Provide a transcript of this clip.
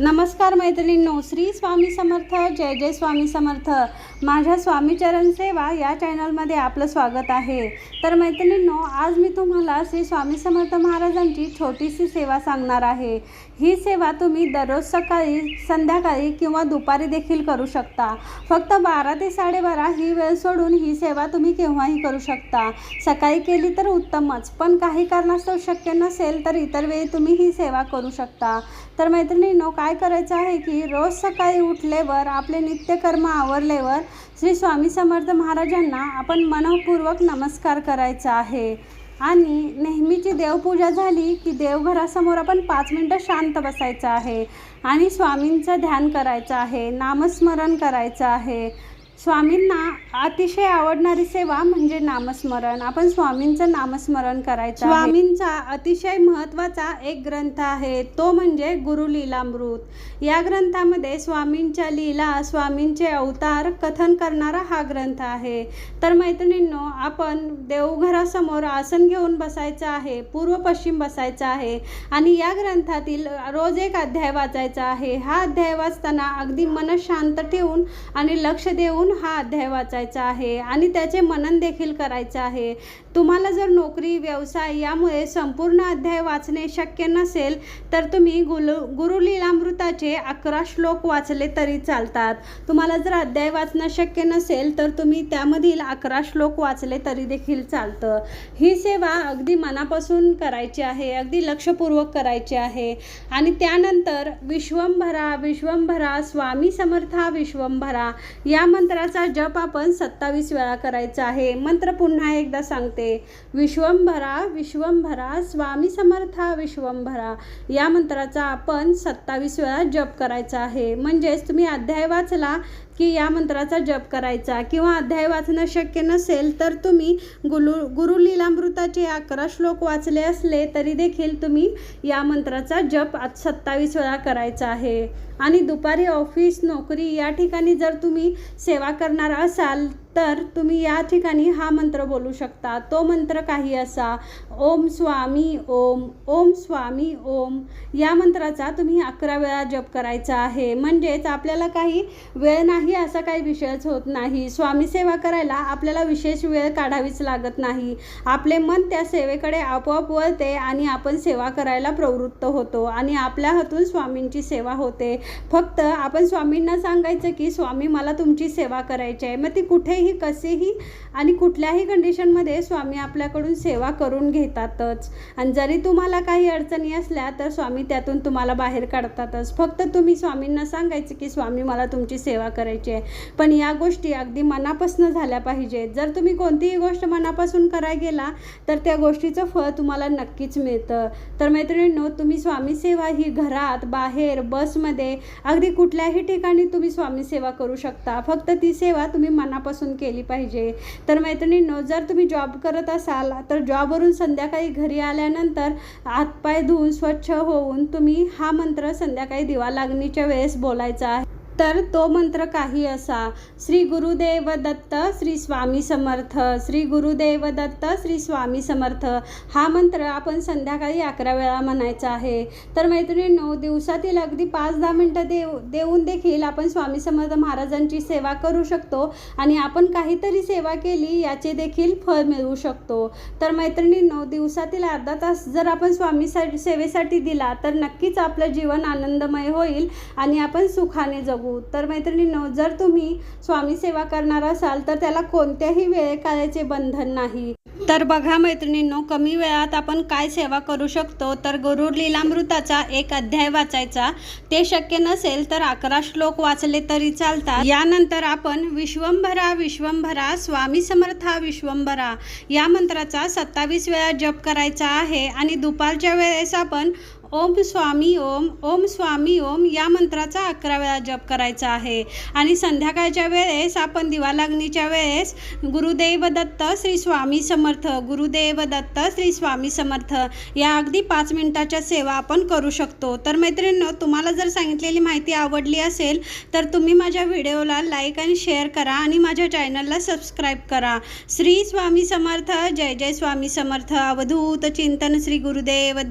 नमस्कार मैत्रिणींनो श्री स्वामी समर्थ जय जय स्वामी समर्थ. माझ्या स्वामीचरण सेवा या चॅनलमध्ये आपलं स्वागत आहे. तर मैत्रिणींनो आज मी तुम्हाला श्री स्वामी समर्थ महाराजांची छोटीशी सेवा सांगणार आहे. ही सेवा तुम्ही दररोज सकाळी संध्याकाळी किंवा दुपारी देखील करू शकता. फक्त बारा ते साडेबारा ही वेळ सोडून ही सेवा तुम्ही केव्हाही करू शकता. सकाळी केली तर उत्तमच पण काही कारणास्तव शक्य नसेल तर इतर वेळी तुम्ही ही सेवा करू शकता. तर मैत्रिणींनो काय काय करायचं आहे की रोज सकाळी उठल्यावर आपले नित्यकर्म आवरल्यावर श्री स्वामी समर्थ महाराजांना आपण मनपूर्वक नमस्कार करायचा आहे. आणि नेहमीची देवपूजा झाली की देवघरासमोर आपण पाच मिनटं शांत बसायचं आहे. आणि स्वामींचं ध्यान करायचं आहे नामस्मरण करायचं आहे. स्वामींना अतिशय आवडणारी सेवा म्हणजे नामस्मरण. आपण स्वामींचं नामस्मरण करायचं स्वामींचा अतिशय महत्त्वाचा एक ग्रंथ आहे. तो म्हणजे गुरुलीलामृत. या ग्रंथामध्ये स्वामींच्या लीला स्वामींचे अवतार कथन करणारा हा ग्रंथ आहे. तर मैत्रिणींनो आपण देवघरासमोर आसन घेऊन बसायचं आहे. पूर्व पश्चिम बसायचं आहे. आणि या ग्रंथातील रोज एक अध्याय वाचायचा आहे. हा अध्याय वाचताना अगदी मन शांत ठेवून आणि लक्ष देऊन हा अध्याय वाचायचा आहे आणि त्याचे मनन देखील करायचं आहे. तुम्हाला जर नोकरी व्यवसाय यामुळे संपूर्ण अध्याय वाचणे शक्य नसेल तर तुम्ही गुरु गुरुलीलामृताचे अकरा श्लोक वाचले तरी चालतात. तुम्हाला जर अध्याय वाचणं शक्य नसेल तर तुम्ही त्यामधील अकरा श्लोक वाचले तरी देखील चालतं. ही सेवा अगदी मनापासून करायची आहे अगदी लक्षपूर्वक करायची आहे. आणि त्यानंतर विश्वंभरा विश्वंभरा स्वामी समर्था विश्वंभरा या मंत्राचा जप आपण सत्तावीस वेळा करायचा आहे. मंत्र पुन्हा एकदा सांगते. विश्वंभरा विश्वंभरा स्वामी समर्था विश्वंभरा. या मंत्राचा आपण सत्तावीस वेळा जप करायचा आहे. म्हणजेच तुम्ही अध्याय वाचला की या मंत्राचा जप करायचा किंवा अध्याय वाचणं शक्य नसेल तर तुम्ही गुलु लीलामृताचे अकरा श्लोक वाचले असले तरी देखील तुम्ही या मंत्राचा जप आज सत्तावीस वेळा करायचा आहे. आणि दुपारी ऑफिस नोकरी या ठिकाणी जर तुम्ही सेवा करणार असाल तर तुम्ही या ठिकाणी हा मंत्र बोलू शकता. तो मंत्र काही असा ओम स्वामी ओम ओम स्वामी ओम. या मंत्राचा तुम्ही अकरा वेळा जप करायचा आहे. म्हणजेच आपल्याला काही वेळ नाही असा काही विषयच होत नाही. स्वामी सेवा करायला आपल्याला विशेष वेळ काढावीच लागत नाही. आपले मन त्या सेवेकडे आपोआप वळते आणि आपण सेवा करायला प्रवृत्त होतो आणि आपल्या हातून स्वामींची सेवा होते. फक्त आपण स्वामींना सांगायचं की स्वामी मला तुमची सेवा करायची आहे. मग ती कुठेही कसेही आणि कुठल्याही कंडिशनमध्ये स्वामी आपल्याकडून सेवा करून घेतातच. आणि जरी तुम्हाला काही अडचणी असल्या तर स्वामी त्यातून तुम्हाला बाहेर काढतातच. फक्त तुम्ही स्वामींना सांगायचं की स्वामी मला तुमची सेवा करायची आहे. पण या गोष्टी अगदी मनापासून झाल्या पाहिजेत. जर तुम्ही कोणतीही गोष्ट मनापासून करायला गेला तर त्या गोष्टीचं फळ तुम्हाला नक्कीच मिळतं. तर मैत्रिणींनो तुम्ही स्वामी सेवा ही घरात बाहेर बसमध्ये अगदी कुठल्याही ठिकाणी तुम्ही स्वामी सेवा करू शकता. फक्त ती सेवा तुम्ही मनापासून केली पाहिजे. तर मैत्रिणींनो जर तुम्ही जॉब करत असाल तर जॉबवरून संध्याकाळी घरी आल्यानंतर हातपाय धुवून स्वच्छ होऊन तुम्ही हा मंत्र संध्याकाळी दिवा लागणीच्या वेळेस बोलायचा आहे. तर तो मंत्र काही असा श्री गुरुदेव दत्त श्री स्वामी समर्थ श्री गुरुदेव दत्त श्री स्वामी समर्थ. हा मंत्र आपण संध्याकाळी अकरा वेळा म्हणायचा आहे. तर मैत्रिणींनो दिवसातील अगदी पाच दहा मिनटं देऊ देऊन देखील आपण स्वामी समर्थ महाराजांची सेवा करू शकतो आणि आपण काहीतरी सेवा केली याचे देखील फळ मिळवू शकतो. तर मैत्रिणींनो दिवसातील अर्धा तास जर आपण स्वामी सा सेवेसाठी दिला तर नक्कीच आपलं जीवन आनंदमय होईल आणि आपण सुखाने जगू हो. तर मैत्रिणींनो जर तुम्ही स्वामी सेवा करणार असाल तर त्याला कोणत्याही वेळे काळाचे बंधन नाही. तर बघा मैत्रिणींनो कमी वेळात आपण काय सेवा करू शकतो? तर गुरु लीलामृताचा एक अध्याय वाचायचा. ते शक्य नसेल तर अकरा श्लोक वाचले तरी चालतात. यानंतर आपण विश्वंभरा विश्वंभरा स्वामी समर्था विश्वंभरा या मंत्राचा सत्तावीस वेळा जप करायचा आहे आणि दुपारच्या वेळेस आपण ओम स्वामी ओम ओम स्वामी ओम या मंत्राचा अकरा वेळा जप करायचा आहे. आणि संध्याकाळच्या वेळेस आपण दिवा लागणीच्या वेळेस गुरुदेव दत्त श्री स्वामी समर्थ गुरुदेव दत्त श्री स्वामी समर्थ या अगदी पाच मिनिटाच्या सेवा आपण करू शकतो. तर मैत्रिणींनो तुम्हाला जर सांगितलेली माहिती आवडली असेल तर तुम्ही माझ्या व्हिडिओला लाईक आणि शेअर करा आणि माझ्या चॅनलला सबस्क्राईब करा. श्री स्वामी समर्थ जय जय स्वामी समर्थ. अवधूत चिंतन श्री गुरुदेव दत्त.